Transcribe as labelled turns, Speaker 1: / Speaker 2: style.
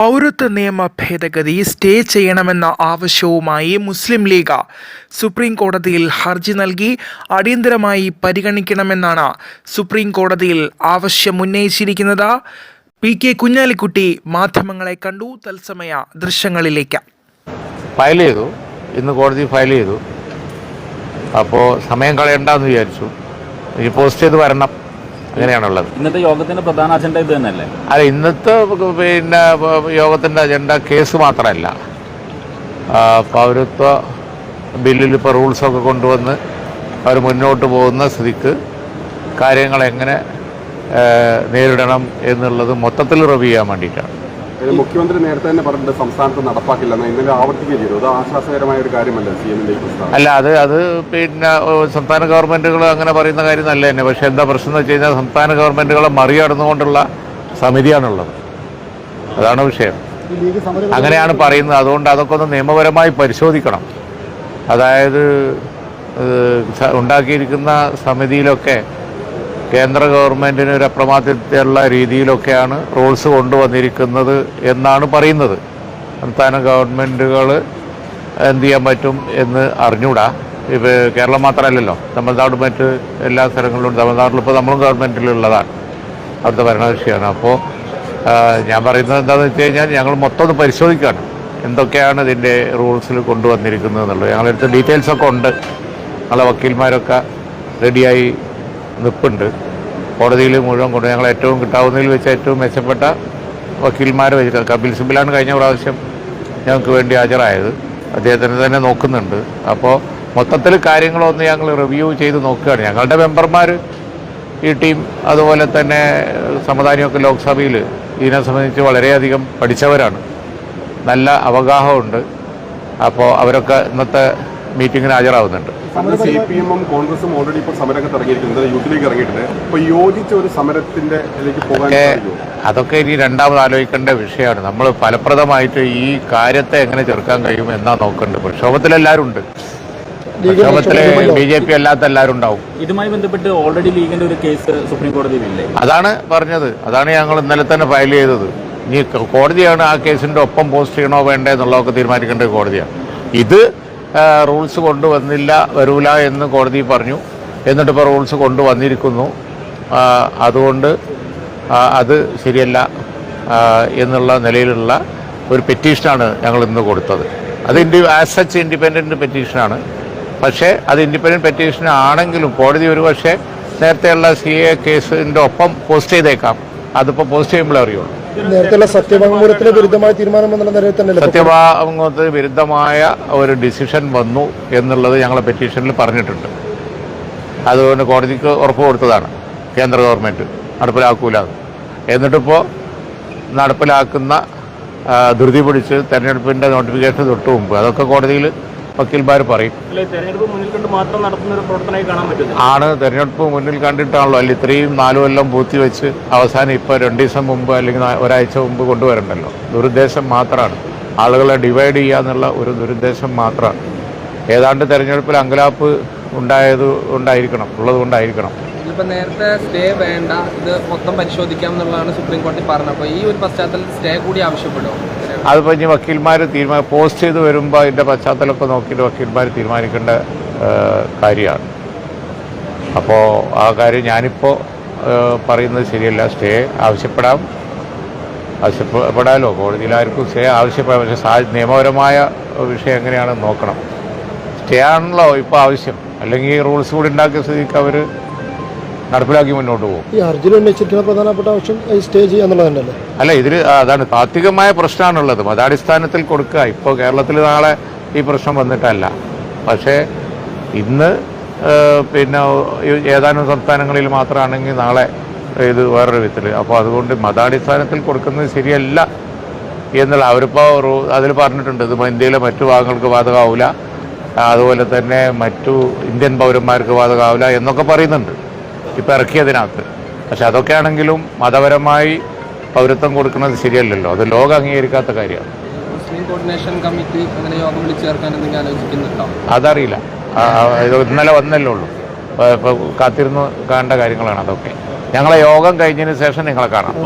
Speaker 1: പൗരത്വ നിയമ ഭേദഗതി സ്റ്റേ ചെയ്യണമെന്ന ആവശ്യവുമായി മുസ്ലിം ലീഗ് സുപ്രീം കോടതിയിൽ ഹർജി നൽകി അടിയന്തരമായി പരിഗണിക്കണമെന്നാണ് സുപ്രീം കോടതിയിൽ ആവശ്യമുന്നയിച്ചിരിക്കുന്നത്. പി കെ കുഞ്ഞാലിക്കുട്ടി മാധ്യമങ്ങളെ കണ്ടു. തത്സമയ ദൃശ്യങ്ങളിലേക്ക്.
Speaker 2: ഫയൽ ചെയ്തു. ഇന്ന് കോടതി ഫയൽ ചെയ്തു. അപ്പോൾ സമയം കളയണ്ടെന്ന് വിചാരിച്ചു. ഈ പോസ്റ്റ് ചെയ്ത് വരണം. അങ്ങനെയാണുള്ളത്.
Speaker 3: ഇന്നത്തെ യോഗത്തിന്റെ പ്രധാന അജണ്ട ഇത് തന്നെയല്ലേ?
Speaker 2: അല്ല ഇന്നത്തെ പിന്നെ യോഗത്തിന്റെ അജണ്ട കേസ് മാത്രമല്ല. പൗരത്വ ബില്ലിൽ ഇപ്പോൾ റൂൾസൊക്കെ കൊണ്ടുവന്ന് അവർ മുന്നോട്ട് പോകുന്ന സ്ഥിതിക്ക് കാര്യങ്ങൾ എങ്ങനെ നേരിടണം എന്നുള്ളത് മൊത്തത്തിൽ റിവ്യൂ ചെയ്യാൻ വേണ്ടിയിട്ടാണ്.
Speaker 4: മുഖ്യമന്ത്രി നേരത്തെ തന്നെ പറഞ്ഞിട്ട് സംസ്ഥാനത്ത് നടപ്പാക്കില്ല എന്ന് ഇന്നലെ ആവർത്തിക്കുകയും അത് ആശ്വാസകരമായ ഒരു കാര്യമല്ല സി എമ്മിന്റെ
Speaker 2: അല്ല അത് അത് പിന്നെ സംസ്ഥാന ഗവൺമെന്റുകൾ അങ്ങനെ പറയുന്ന കാര്യം നല്ല തന്നെ പക്ഷെ എന്താ പ്രശ്നം എന്ന് വെച്ച് കഴിഞ്ഞാൽ സംസ്ഥാന ഗവൺമെന്റുകളെ മറികടന്നുകൊണ്ടുള്ള സമിതിയാണുള്ളത്. അതാണ് വിഷയം. അങ്ങനെയാണ് പറയുന്നത്. അതുകൊണ്ട് അതൊക്കെ ഒന്ന് നിയമപരമായി പരിശോധിക്കണം. അതായത് ഉണ്ടാക്കിയിരിക്കുന്ന സമിതിയിലൊക്കെ കേന്ദ്ര ഗവൺമെന്റിന് ഒരു അപ്രമാദിത്വമുള്ള രീതിയിലൊക്കെയാണ് റൂൾസ് കൊണ്ടുവന്നിരിക്കുന്നത് എന്നാണ് പറയുന്നത്. സംസ്ഥാന ഗവൺമെന്റുകൾ എന്ത് ചെയ്യാൻ പറ്റും എന്ന് അറിഞ്ഞൂടാ. ഇപ്പോൾ കേരളം മാത്രമല്ലല്ലോ. തമിഴ്നാട് മറ്റ് എല്ലാ സ്ഥലങ്ങളിലും തമിഴ്നാട്ടിൽ ഇപ്പോൾ നമ്മളും ഗവൺമെന്റിലുള്ളതാണ് അവിടുത്തെ ഭരണകക്ഷിയാണ്. അപ്പോൾ ഞാൻ പറയുന്നത് എന്താണെന്ന് വെച്ച് കഴിഞ്ഞാൽ ഞങ്ങൾ മൊത്തം ഒന്ന് പരിശോധിക്കുകയാണ് എന്തൊക്കെയാണ് ഇതിന്റെ റൂൾസിൽ കൊണ്ടുവന്നിരിക്കുന്നത് എന്നുള്ളത്. ഞങ്ങളടുത്ത് ഡീറ്റെയിൽസൊക്കെ ഉണ്ട്. ഞങ്ങളെ വക്കീൽമാരൊക്കെ റെഡിയായി നിൽപ്പുണ്ട് കോടതിയിൽ മുഴുവൻ കൊണ്ട് ഞങ്ങൾ ഏറ്റവും കിട്ടാവുന്നതിൽ വെച്ച് ഏറ്റവും മെച്ചപ്പെട്ട വക്കീൽമാരെ വെച്ചിട്ട് കപിൽ സിബിലാണ് കഴിഞ്ഞ പ്രാവശ്യം ഞങ്ങൾക്ക് വേണ്ടി ഹാജരായത്. അദ്ദേഹത്തിന് തന്നെ നോക്കുന്നുണ്ട്. അപ്പോൾ മൊത്തത്തിൽ കാര്യങ്ങളൊന്ന് ഞങ്ങൾ റിവ്യൂ ചെയ്ത് നോക്കുകയാണ്. ഞങ്ങളുടെ മെമ്പർമാർ ഈ ടീം അതുപോലെ തന്നെ സമാധാനമൊക്കെ ലോക്സഭയിൽ ഇതിനെ സംബന്ധിച്ച് വളരെയധികം പഠിച്ചവരാണ്. നല്ല അവഗാഹമുണ്ട്. അപ്പോൾ അവരൊക്കെ ഇന്നത്തെ മീറ്റിങ്ങിന് ഹാജരാകുന്നുണ്ട്
Speaker 4: സി പി എമ്മും കോൺഗ്രസും ഓൾറെഡി ഇപ്പോൾ സമരരംഗത്ത് ഇറങ്ങിയിരിക്കുന്നത് യൂത്തിലേക്ക് ഇറങ്ങിയിട്ടുണ്ട്. അപ്പോൾ യോജിച്ച ഒരു സമരത്തിന്റെ ഇതിലേക്ക് പോകാൻ?
Speaker 2: അതൊക്കെ ഇനി രണ്ടാമത് ആലോചിക്കേണ്ട വിഷയമാണ്. നമ്മൾ ഫലപ്രദമായിട്ട് ഈ കാര്യത്തെ എങ്ങനെ ചെറുക്കാൻ കഴിയും എന്നാ നോക്കേണ്ടത് പ്രക്ഷോഭത്തിൽ എല്ലാവരും ഉണ്ട്. പ്രക്ഷോഭത്തിൽ ബി ജെ പി അല്ലാത്ത എല്ലാവരും ഉണ്ടാവും.
Speaker 3: ഇതുമായി ബന്ധപ്പെട്ട് ഓൾറെഡി ലീഗിന്റെ ഒരു കേസ് സുപ്രീം കോടതിയിലില്ലേ
Speaker 2: അതാണ് പറഞ്ഞത്. അതാണ് ഞങ്ങൾ ഇന്നലെ തന്നെ ഫയൽ ചെയ്തത്. ഇനി കോടതിയാണ് ആ കേസിന്റെ ഒപ്പം പോസ്റ്റ് ചെയ്യണോ വേണ്ടേ എന്നുള്ളതൊക്കെ തീരുമാനിക്കേണ്ടത് കോടതിയാണ്. ഇത് റൂൾസ് കൊണ്ടുവന്നില്ല വരൂല എന്ന് കോടതി പറഞ്ഞു. എന്നിട്ട് ഇപ്പോൾ റൂൾസ് കൊണ്ടുവന്നിരിക്കുന്നു. അതുകൊണ്ട് അത് ശരിയല്ല എന്നുള്ള നിലയിലുള്ള ഒരു പെറ്റീഷനാണ് ഞങ്ങൾ ഇന്ന് കൊടുത്തത്. അത് ഇൻഡി ആസ് സച്ച് ഇൻഡിപെൻഡന്റ് പെറ്റീഷനാണ്. പക്ഷേ അത് ഇൻഡിപെൻഡന്റ് പെറ്റീഷൻ ആണെങ്കിലും കോടതി ഒരു പക്ഷേ നേരത്തെയുള്ള സി എ കേസിന്റെ ഒപ്പം പോസ്റ്റ് ചെയ്തേക്കാം. അതിപ്പോൾ പോസ്റ്റ് ചെയ്യുമ്പോഴേ അറിയുള്ളൂ.
Speaker 5: നേരത്തെയുള്ള സത്യവാങ്മൂലത്തിന് വിരുദ്ധമായ തീരുമാനം എന്നുള്ള നിലയിൽ തന്നെ
Speaker 2: സത്യവാങ്മൂലത്തിന് വിരുദ്ധമായ ഒരു ഡിസിഷൻ വന്നു എന്നുള്ളത് ഞങ്ങളെ പെറ്റീഷനിൽ പറഞ്ഞിട്ടുണ്ട് അതുകൊണ്ട് കോടതിക്ക് ഉറപ്പ് കൊടുത്തതാണ് കേന്ദ്ര ഗവൺമെന്റ് നടപ്പിലാക്കൂല എന്ന്. എന്നിട്ടിപ്പോൾ നടപ്പിലാക്കുന്ന ധൃതി പിടിച്ച് തെരഞ്ഞെടുപ്പിന്റെ നോട്ടിഫിക്കേഷൻ തൊട്ട് മുമ്പ് അതൊക്കെ കോടതിയിൽ വക്കീൽമാർ പറയും.
Speaker 3: തെരഞ്ഞെടുപ്പ് മുന്നിൽ കണ്ട് മാത്രം നടത്തുന്ന ഒരു പ്രവർത്തനമായി കാണാൻ പറ്റും
Speaker 2: ആണ് തെരഞ്ഞെടുപ്പ് മുന്നിൽ കണ്ടിട്ടാണല്ലോ. അല്ല ഇത്രയും നാലു കൊല്ലം പൂത്തി വെച്ച് അവസാനം ഇപ്പോൾ രണ്ട് ദിവസം മുമ്പ് അല്ലെങ്കിൽ ഒരാഴ്ച മുമ്പ് കൊണ്ടുവരണ്ടല്ലോ. ദുരുദ്ദേശം മാത്രമാണ് ആളുകളെ ഡിവൈഡ് ചെയ്യുക എന്നുള്ള ഒരു ദുരുദ്ദേശം മാത്രമാണ് ഏതാണ്ട് തെരഞ്ഞെടുപ്പിൽ അങ്കലാപ്പ് ഉണ്ടായത് കൊണ്ടായിരിക്കണം ഉള്ളത് കൊണ്ടായിരിക്കണം.
Speaker 6: നേരത്തെ സ്റ്റേ വേണ്ട ഇത് മൊത്തം പരിശോധിക്കാം എന്നുള്ളതാണ് സുപ്രീം കോടതി പറഞ്ഞത്. അപ്പോൾ ഈ ഒരു പശ്ചാത്തലത്തിൽ സ്റ്റേ കൂടി ആവശ്യപ്പെടുമോ?
Speaker 2: അതിപ്പോൾ ഇനി വക്കീൽമാർ തീരുമാനം പോസ്റ്റ് ചെയ്ത് വരുമ്പോൾ അതിന്റെ പശ്ചാത്തലമൊക്കെ നോക്കിയിട്ട് വക്കീൽമാർ തീരുമാനിക്കേണ്ട കാര്യമാണ്. അപ്പോൾ ആ കാര്യം ഞാനിപ്പോൾ പറയുന്നത് ശരിയല്ല. സ്റ്റേ ആവശ്യപ്പെടാം. ആവശ്യപ്പെടാമല്ലോ കോടതിയിൽ ആർക്കും സ്റ്റേ ആവശ്യപ്പെടാം. പക്ഷേ സാ നിയമപരമായ വിഷയം എങ്ങനെയാണെന്ന് നോക്കണം. സ്റ്റേ ആണല്ലോ ഇപ്പോൾ ആവശ്യം. അല്ലെങ്കിൽ റൂൾസ് കൂടി ഉണ്ടാക്കിയ സ്ഥിതിക്ക് അവർ നടപ്പിലാക്കി മുന്നോട്ട് പോകും.
Speaker 5: ഈ ഹർജിയിൽ ഉന്നയിച്ചിരിക്കുന്ന പ്രധാനപ്പെട്ട ആവശ്യം സ്റ്റേ ചെയ്യുക
Speaker 2: അല്ല ഇതിൽ അതാണ് താത്വികമായ പ്രശ്നമാണുള്ളത്. മതാടിസ്ഥാനത്തിൽ കൊടുക്കുക. ഇപ്പോൾ കേരളത്തിൽ നാളെ ഈ പ്രശ്നം വന്നിട്ടല്ല. പക്ഷേ ഇന്ന് പിന്നെ ഏതാനും സംസ്ഥാനങ്ങളിൽ മാത്രമാണെങ്കിൽ നാളെ ഇത് വേറൊരു വിധത്തിൽ. അപ്പോൾ അതുകൊണ്ട് മതാടിസ്ഥാനത്തിൽ കൊടുക്കുന്നത് ശരിയല്ല എന്നുള്ള അവരിപ്പോൾ അതിൽ പറഞ്ഞിട്ടുണ്ട്. ഇത് ഇന്ത്യയിലെ മറ്റു ഭാഗങ്ങൾക്ക് ബാധകമാവില്ല അതുപോലെ തന്നെ മറ്റു ഇന്ത്യൻ പൗരന്മാർക്ക് ബാധകമാവില്ല എന്നൊക്കെ പറയുന്നുണ്ട്. ഇപ്പോൾ ഇറക്കിയതിനകത്ത്. പക്ഷെ അതൊക്കെ ആണെങ്കിലും മതപരമായി പൗരത്വം കൊടുക്കുന്നത് ശരിയല്ലല്ലോ. അത് ലോകം അംഗീകരിക്കാത്ത കാര്യമാണ്.
Speaker 6: മുസ്ലിം കോർഡിനേഷൻ കമ്മിറ്റി അങ്ങനെ യോഗം വിളിച്ചു ചേർക്കാൻ എന്തെങ്കിലും ആലോചിക്കുന്നുണ്ടോ?
Speaker 2: അതറിയില്ല. ഇന്നലെ വന്നല്ലേ ഉള്ളൂ. ഇപ്പോൾ കാത്തിരുന്ന് കാണേണ്ട കാര്യങ്ങളാണ് അതൊക്കെ. ഞങ്ങളെ യോഗം കഴിഞ്ഞതിന് ശേഷം നിങ്ങളെ കാണാം.